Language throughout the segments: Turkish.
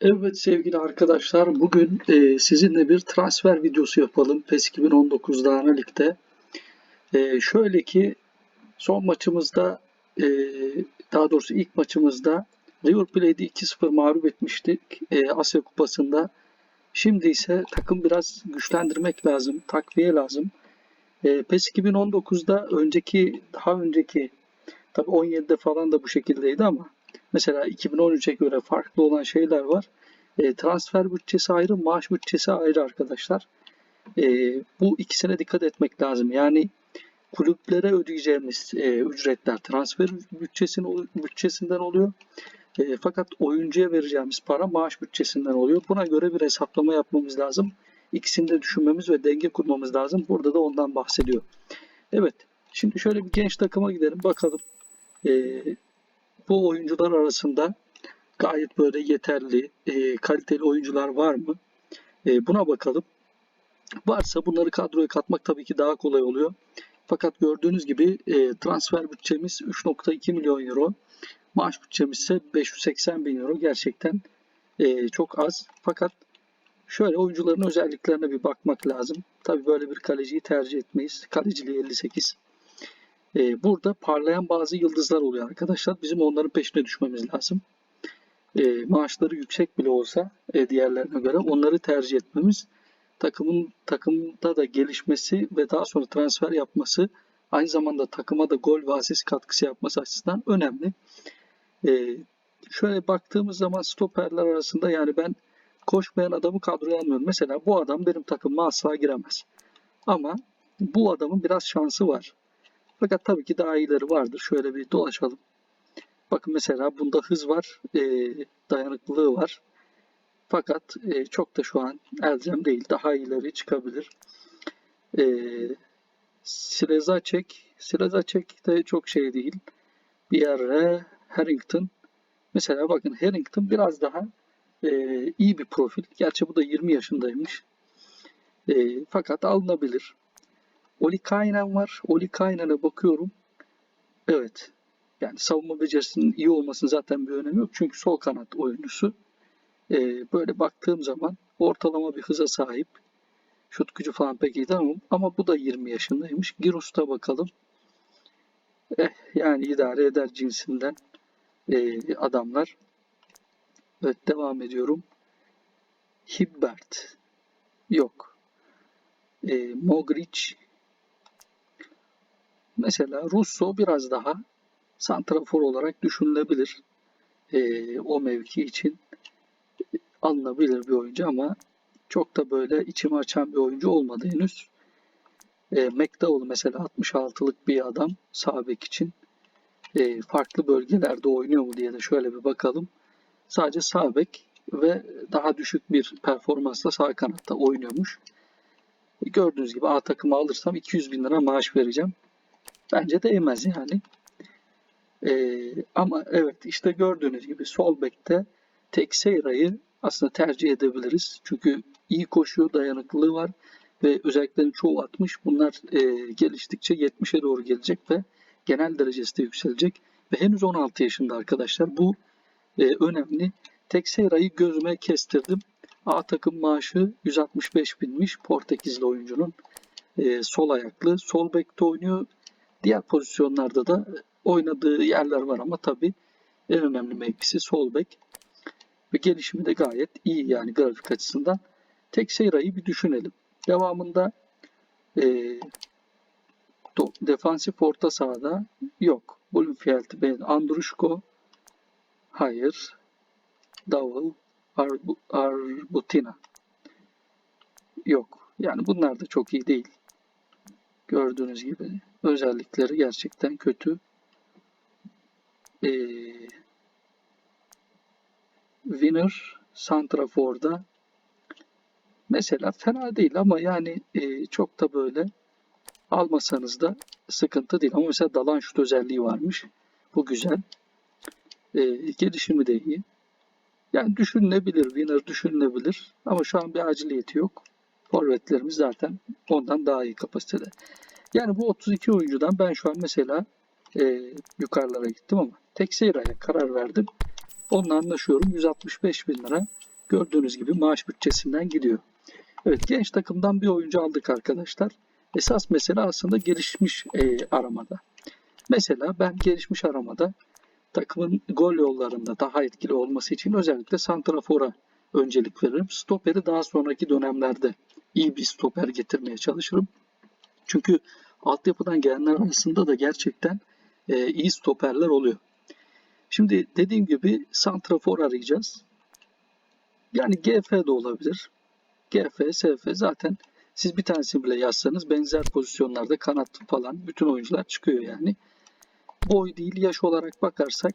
Evet sevgili arkadaşlar bugün e, sizinle bir transfer videosu yapalım PES 2019'da ana ligde. E, şöyle ki son maçımızda e, daha doğrusu ilk maçımızda River Plate'i 2-0 mağlup etmiştik e, Asya Kupası'nda. Şimdi ise takım biraz güçlendirmek lazım, takviye lazım. E, PES 2019'da önceki, daha önceki tabii 17'de falan da bu şekildeydi ama Mesela 2013'e göre farklı olan şeyler var. E, transfer bütçesi ayrı, maaş bütçesi ayrı arkadaşlar. E, bu ikisine dikkat etmek lazım. Yani kulüplere ödeyeceğimiz e, ücretler transfer bütçesinin bütçesinden oluyor. E, fakat oyuncuya vereceğimiz para maaş bütçesinden oluyor. Buna göre bir hesaplama yapmamız lazım. İkisini de düşünmemiz ve denge kurmamız lazım. Burada da ondan bahsediyor. Evet. Şimdi şöyle bir genç takıma gidelim. Bakalım. E, bu oyuncular arasında gayet böyle yeterli, e, kaliteli oyuncular var mı? E, buna bakalım. Varsa bunları kadroya katmak tabii ki daha kolay oluyor. Fakat gördüğünüz gibi e, transfer bütçemiz 3.2 milyon euro. Maaş bütçemiz ise 580 bin euro. Gerçekten e, çok az. Fakat şöyle oyuncuların özelliklerine bir bakmak lazım. Tabii böyle bir kaleciyi tercih etmeyiz. Kaleciliği 58. E, burada parlayan bazı yıldızlar oluyor arkadaşlar. Bizim onların peşine düşmemiz lazım. E, maaşları yüksek bile olsa e, diğerlerine göre onları tercih etmemiz takımın takımda da gelişmesi ve daha sonra transfer yapması aynı zamanda takıma da gol ve asist katkısı yapması açısından önemli. E, şöyle baktığımız zaman stoperler arasında yani ben koşmayan adamı kadroya almıyorum. Mesela bu adam benim takımıma asla giremez. Ama bu adamın biraz şansı var. Fakat tabii ki daha iyileri vardır. Şöyle bir dolaşalım. Bakın mesela bunda hız var, e, dayanıklılığı var. Fakat e, çok da şu an elzem değil. Daha iyileri çıkabilir. E, Silezacek, Silezacek de çok şey değil. Bir yere Harrington. Mesela bakın Harrington biraz daha e, iyi bir profil. Gerçi bu da 20 yaşındaymış. E, fakat alınabilir. Oli Kaynen var. Oli Kaynen'e bakıyorum. Evet. Yani savunma becerisinin iyi olmasının zaten bir önemi yok. Çünkü sol kanat oyuncusu. Ee, böyle baktığım zaman ortalama bir hıza sahip. Şut gücü falan pek iyi ama, ama bu da 20 yaşındaymış. Giros'ta bakalım. Eh, yani idare eder cinsinden e, adamlar. Evet devam ediyorum. Hibbert. Yok. E, Mogric Mesela Russo biraz daha santrafor olarak düşünülebilir. E, o mevki için alınabilir bir oyuncu ama çok da böyle içimi açan bir oyuncu olmadı henüz. E, McDowell mesela 66'lık bir adam sağ bek için. E, farklı bölgelerde oynuyor mu diye de şöyle bir bakalım. Sadece sağ bek ve daha düşük bir performansla sağ kanatta oynuyormuş. Gördüğünüz gibi A takımı alırsam 200 bin lira maaş vereceğim. Bence değmez yani. Ee, ama evet işte gördüğünüz gibi sol bekte Texeira'yı aslında tercih edebiliriz. Çünkü iyi koşuyor, dayanıklılığı var ve özelliklerin çoğu 60. Bunlar e, geliştikçe 70'e doğru gelecek ve genel derecesi de yükselecek. Ve henüz 16 yaşında arkadaşlar. Bu e, önemli. Texeira'yı gözüme kestirdim. A takım maaşı 165 binmiş Portekizli oyuncunun. E, sol ayaklı. Sol bekte oynuyor. Diğer pozisyonlarda da oynadığı yerler var ama tabii en önemli mevkisi sol bek. Ve gelişimi de gayet iyi yani grafik açısından. Texeira'yı bir düşünelim. Devamında e, defansif orta sahada yok. Bloomfield, Ben, Andrushko, hayır. Davul, Arbutina yok. Yani bunlar da çok iyi değil. Gördüğünüz gibi özellikleri gerçekten kötü. Ee, Winner Santrafor'da mesela fena değil ama yani e, çok da böyle almasanız da sıkıntı değil. Ama mesela dalan şut özelliği varmış. Bu güzel. E, gelişimi de iyi. Yani düşünülebilir. Winner düşünülebilir. Ama şu an bir aciliyeti yok. Forvetlerimiz zaten ondan daha iyi kapasitede. Yani bu 32 oyuncudan ben şu an mesela e, yukarılara gittim ama Texeira'ya karar verdim. Onunla anlaşıyorum. 165 bin lira gördüğünüz gibi maaş bütçesinden gidiyor. Evet genç takımdan bir oyuncu aldık arkadaşlar. Esas mesele aslında gelişmiş e, aramada. Mesela ben gelişmiş aramada takımın gol yollarında daha etkili olması için özellikle Santrafor'a öncelik veririm. Stoperi daha sonraki dönemlerde iyi bir stoper getirmeye çalışırım. Çünkü altyapıdan gelenler arasında da gerçekten e, iyi stoperler oluyor. Şimdi dediğim gibi Santrafor arayacağız. Yani GF de olabilir. GF, SF zaten siz bir tanesini bile yazsanız benzer pozisyonlarda kanat falan bütün oyuncular çıkıyor yani. Boy değil yaş olarak bakarsak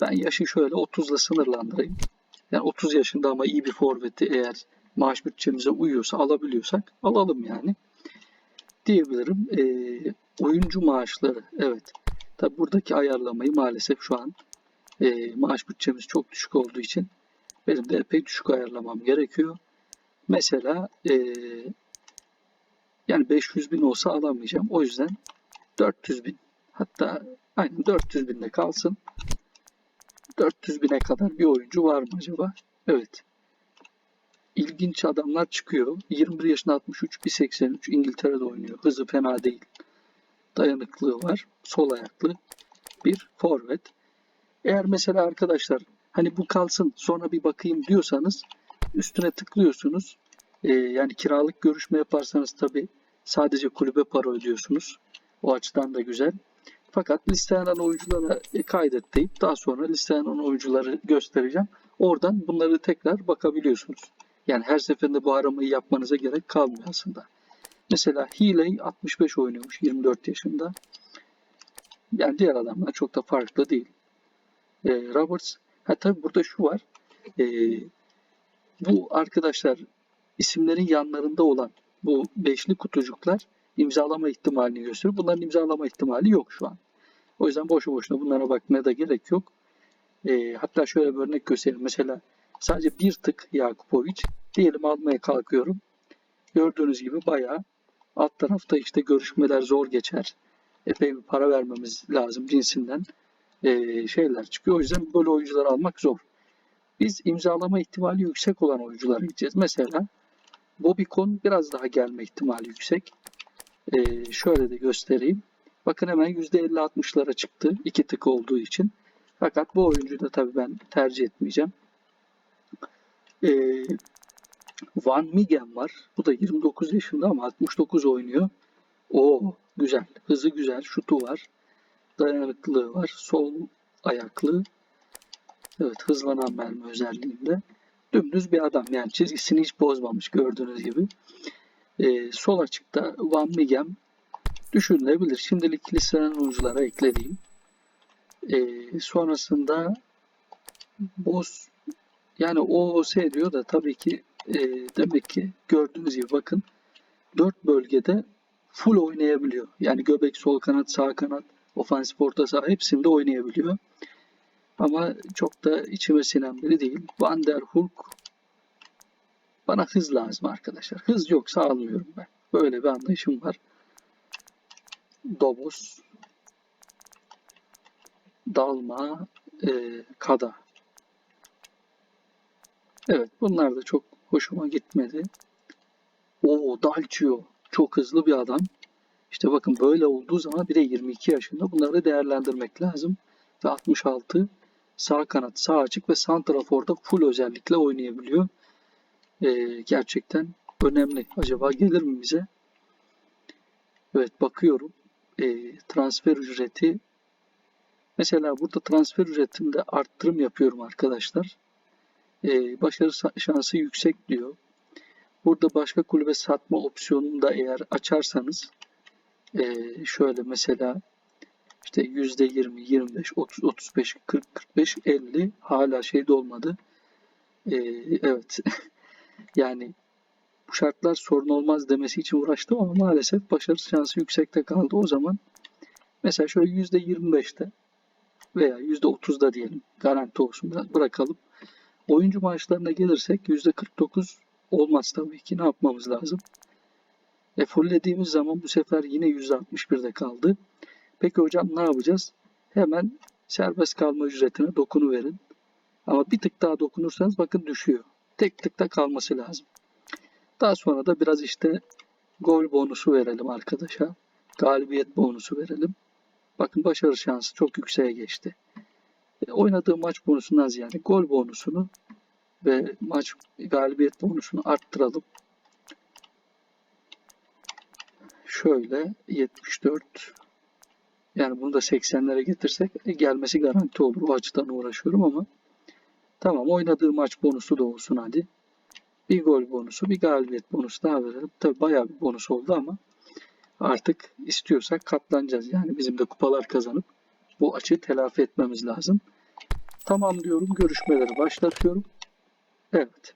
ben yaşı şöyle 30'la sınırlandırayım. Yani 30 yaşında ama iyi bir forveti eğer maaş bütçemize uyuyorsa alabiliyorsak alalım yani. Diyebilirim. Ee, oyuncu maaşları evet. Tabi buradaki ayarlamayı maalesef şu an e, maaş bütçemiz çok düşük olduğu için benim de epey düşük ayarlamam gerekiyor. Mesela e, yani 500 bin olsa alamayacağım. O yüzden 400 bin. Hatta aynen 400 binde kalsın. 400 bine kadar bir oyuncu var mı acaba? Evet. İlginç adamlar çıkıyor. 21 yaşında 63, 1.83 İngiltere'de oynuyor. Hızı fena değil. Dayanıklığı var. Sol ayaklı bir forvet. Eğer mesela arkadaşlar hani bu kalsın sonra bir bakayım diyorsanız üstüne tıklıyorsunuz. Ee, yani kiralık görüşme yaparsanız tabi sadece kulübe para ödüyorsunuz. O açıdan da güzel. Fakat listelenen oyunculara e, kaydet deyip daha sonra listelenen oyuncuları göstereceğim. Oradan bunları tekrar bakabiliyorsunuz. Yani her seferinde bu aramayı yapmanıza gerek kalmıyor aslında. Mesela Healy 65 oynuyormuş 24 yaşında. Yani diğer adamlar çok da farklı değil. E, Roberts, ha tabi burada şu var. E, bu arkadaşlar isimlerin yanlarında olan bu beşli kutucuklar imzalama ihtimalini gösteriyor. Bunların imzalama ihtimali yok şu an. O yüzden boşu boşuna bunlara bakmaya da gerek yok. E, hatta şöyle bir örnek göstereyim. Mesela sadece bir tık Yakupovic. Diyelim almaya kalkıyorum. Gördüğünüz gibi bayağı alt tarafta işte görüşmeler zor geçer. Epey bir para vermemiz lazım cinsinden e, şeyler çıkıyor. O yüzden böyle oyuncular almak zor. Biz imzalama ihtimali yüksek olan oyunculara gideceğiz. Mesela Bobicon biraz daha gelme ihtimali yüksek. E, şöyle de göstereyim. Bakın hemen %50-60'lara çıktı. iki tık olduğu için. Fakat bu oyuncuyu da tabii ben tercih etmeyeceğim. E, Van Migen var. Bu da 29 yaşında ama 69 oynuyor. O güzel. Hızı güzel. Şutu var. Dayanıklılığı var. Sol ayaklı. Evet hızlanan mermi özelliğinde. Dümdüz bir adam. Yani çizgisini hiç bozmamış gördüğünüz gibi. Ee, sol açıkta Van Migem düşünülebilir. Şimdilik listelen oyunculara eklediğim. Ee, sonrasında Boz yani OOS diyor da tabii ki e, demek ki gördüğünüz gibi bakın dört bölgede full oynayabiliyor. Yani göbek, sol kanat, sağ kanat, ofansif orta saha hepsinde oynayabiliyor. Ama çok da içime sinen biri değil. Van der Hulk bana hız lazım arkadaşlar. Hız yoksa almıyorum ben. Böyle bir anlayışım var. Dobos Dalma e, Kada Evet bunlar da çok hoşuma gitmedi. O Dalcio çok hızlı bir adam. İşte bakın böyle olduğu zaman bir de 22 yaşında bunları değerlendirmek lazım. Ve 66 sağ kanat sağ açık ve santraforda full özellikle oynayabiliyor. Ee, gerçekten önemli. Acaba gelir mi bize? Evet bakıyorum. Ee, transfer ücreti Mesela burada transfer ücretimde arttırım yapıyorum arkadaşlar. Ee, başarı şansı yüksek diyor. Burada başka kulübe satma opsiyonunu da eğer açarsanız e, şöyle mesela işte yüzde 20, 25, 30, 35, 40, 45, 50 hala şeyde olmadı. E, evet. yani bu şartlar sorun olmaz demesi için uğraştım ama maalesef başarı şansı yüksekte kaldı. O zaman mesela şöyle yüzde 25'te veya yüzde 30'da diyelim garanti olsun bırakalım. Oyuncu maaşlarına gelirsek yüzde 49 olmaz tabii ki. Ne yapmamız lazım? E fulllediğimiz zaman bu sefer yine %61'de kaldı. Peki hocam ne yapacağız? Hemen serbest kalma ücretine dokunu verin. Ama bir tık daha dokunursanız bakın düşüyor. Tek tıkta kalması lazım. Daha sonra da biraz işte gol bonusu verelim arkadaşa. Galibiyet bonusu verelim. Bakın başarı şansı çok yükseğe geçti. Oynadığı maç bonusundan ziyade gol bonusunu ve maç galibiyet bonusunu arttıralım. Şöyle 74 yani bunu da 80'lere getirsek e, gelmesi garanti olur. O açıdan uğraşıyorum ama tamam oynadığı maç bonusu da olsun hadi. Bir gol bonusu, bir galibiyet bonusu daha verelim. Tabi bayağı bir bonus oldu ama artık istiyorsak katlanacağız. Yani bizim de kupalar kazanıp bu açığı telafi etmemiz lazım. Tamam diyorum. Görüşmeleri başlatıyorum. Evet.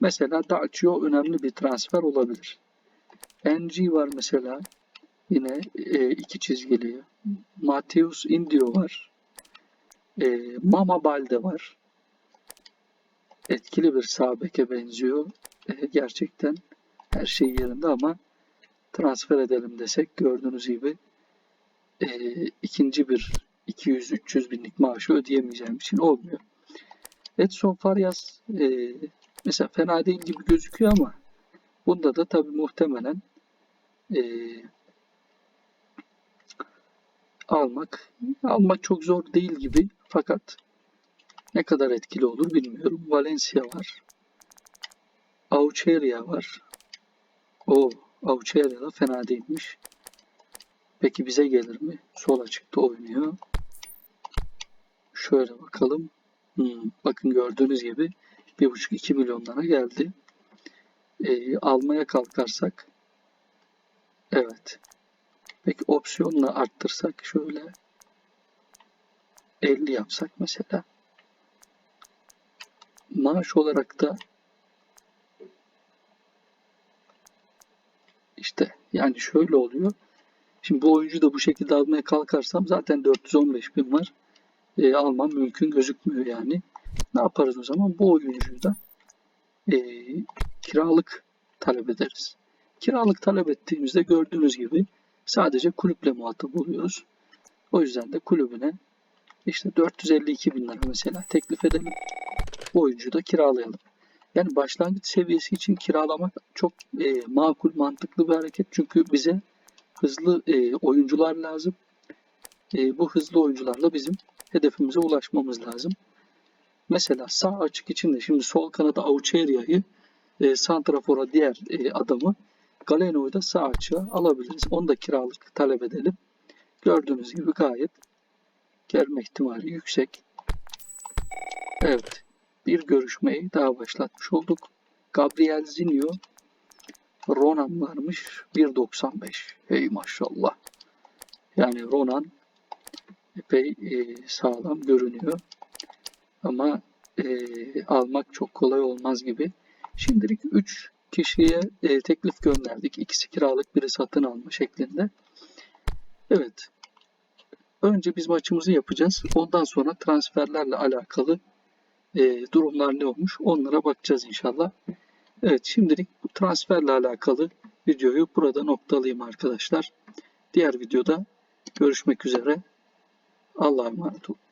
Mesela Dacio önemli bir transfer olabilir. NG var mesela. Yine e, iki çizgili. Mateus Indio var. E, Mama Balde var. Etkili bir sağ beke benziyor. E, gerçekten her şey yerinde ama transfer edelim desek gördüğünüz gibi e, ikinci bir 200-300 binlik maaşı ödeyemeyeceğim için olmuyor. Edson Farias e, mesela fena değil gibi gözüküyor ama bunda da tabi muhtemelen e, almak almak çok zor değil gibi fakat ne kadar etkili olur bilmiyorum. Valencia var. Aucheria var. O Aucheria da fena değilmiş. Peki bize gelir mi? Sol açıkta oynuyor. Şöyle bakalım. Hmm, bakın gördüğünüz gibi 1,5-2 milyonlara geldi. Ee, almaya kalkarsak evet. Peki opsiyonla arttırsak şöyle 50 yapsak mesela. Maaş olarak da işte yani şöyle oluyor. Şimdi bu oyuncu da bu şekilde almaya kalkarsam zaten 415 bin var. E, almam mümkün gözükmüyor yani. Ne yaparız o zaman? Bu oyuncuyu da e, kiralık talep ederiz. Kiralık talep ettiğimizde gördüğünüz gibi sadece kulüple muhatap oluyoruz. O yüzden de kulübüne işte 452 bin lira mesela teklif edelim. Bu oyuncuyu da kiralayalım. Yani başlangıç seviyesi için kiralamak çok e, makul, mantıklı bir hareket. Çünkü bize hızlı e, oyuncular lazım. E, bu hızlı oyuncularla bizim hedefimize ulaşmamız lazım. Mesela sağ açık için de şimdi sol kanada Aucheria'yı e, Santrafor'a diğer e, adamı Galeno'yu da sağ açığa alabiliriz. Onu da kiralık talep edelim. Gördüğünüz gibi gayet gelme ihtimali yüksek. Evet. Bir görüşmeyi daha başlatmış olduk. Gabriel Zinho Ronan varmış. 1.95. Hey maşallah. Yani Ronan epey e, sağlam görünüyor. Ama e, almak çok kolay olmaz gibi. Şimdilik 3 kişiye e, teklif gönderdik. İkisi kiralık, biri satın alma şeklinde. Evet. Önce biz maçımızı yapacağız. Ondan sonra transferlerle alakalı e, durumlar ne olmuş onlara bakacağız inşallah. Evet şimdilik bu transferle alakalı videoyu burada noktalayayım arkadaşlar. Diğer videoda görüşmek üzere. Allah'a emanet olun.